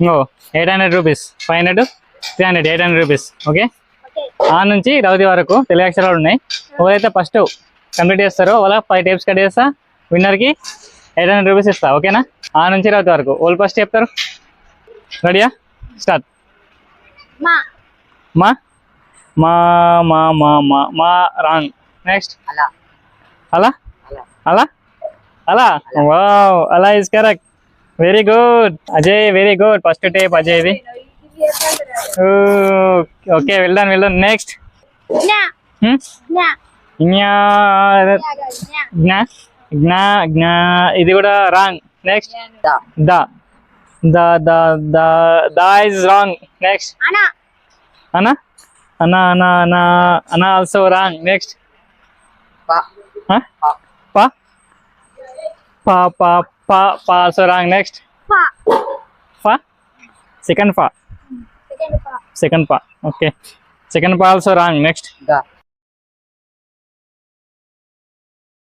ఇంకో eight hundred rupees. Five hundred three hundred eight hundred rupees. Okay? ఆ నుంచి రౌది వరకు తెలుగు అక్షరాలు ఉన్నాయి. ఎవరైతే ఫస్ట్ కంప్లీట్ చేస్తారో వాళ్ళ ఫైవ్ టైప్స్ కట్ చేస్తా. విన్నర్కి ఎయిట్ హండ్రెడ్ రూపీస్ ఇస్తా. ఓకేనా? ఆ నుంచి రౌతి వరకు. వాళ్ళు ఫస్ట్ చెప్తారు. రెడీయా స్టార్ట్ మా. మా. మా మా మా మా మా రాంగ్. నెక్స్ట్ అలా. అలా? అలా. అలా? వావ్ అలా. Is correct very good Ajay very good first tape అజయ్ది okay వెళ్దాం వెళ్దాం నెక్స్ట్ ఇది కూడా wrong next the the the the the the is wrong next అనా అనా అనా అనా అనా అనా ఆల్సో రాంగ్ నెక్స్ట్ పా పా పా పా పా పా ఆల్సో రాంగ్ నెక్స్ట్ పా ఫా? సెకండ్ ఫా? సెకండ్ పా సెకండ్ పా ఓకే సెకండ్ పా ఆల్సో రాంగ్ నెక్స్ట్ దా.